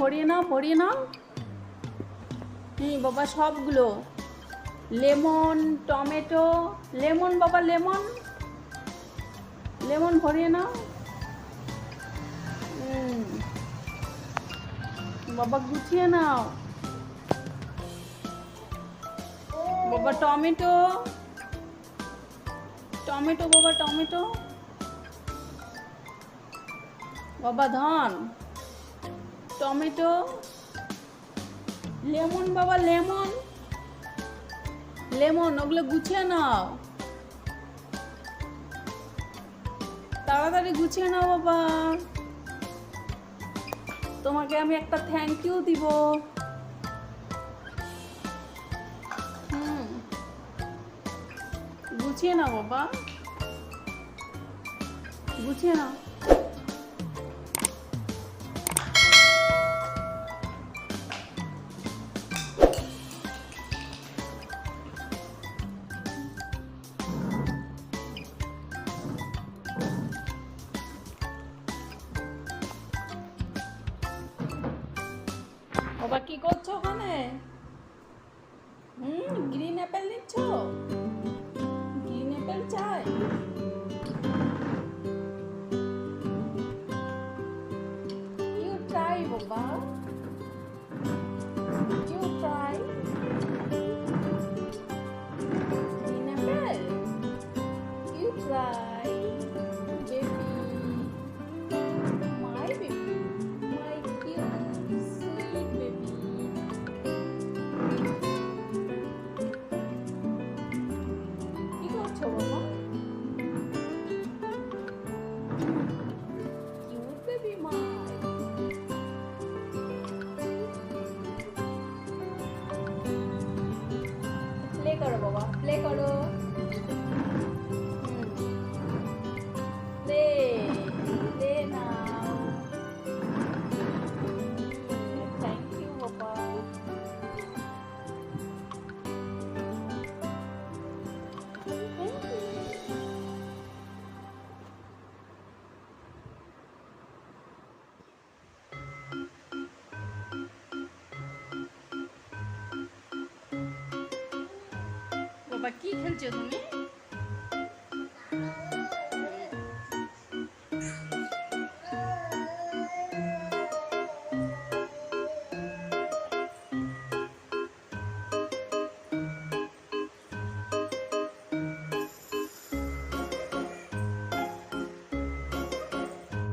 ভরিয়ে নাও ভরিয়ে নাও। হুম বাবা, সবগুলো। লেমন, টমেটো, লেমন বাবা, লেমন। লেমন ভরিয়ে নাও। বাবা, গুছিয়ে নাও। বাবা, টমেটো। টমেটো বাবা টমেটো। বাবা, ধান। টমেটো, লেমন বাবা, লেমন। লেমন, ওগুলো গুছিয়ে নাও। তাড়াতাড়ি গুছিয়ে নাও বাবা। তোমাকে আমি একটা থ্যাংক ইউ দিব। হুম। গুছিয়ে নাও বাবা। গুছিয়ে নাও। বাবা কি করছ ওখানে? হুম গ্রিন অ্যাপেল নিচ্ছ? গ্রিন অ্যাপেল চাই। ইউ ট্রাই বাবা। ইউ 就。বাবা কি খেলছো তুমি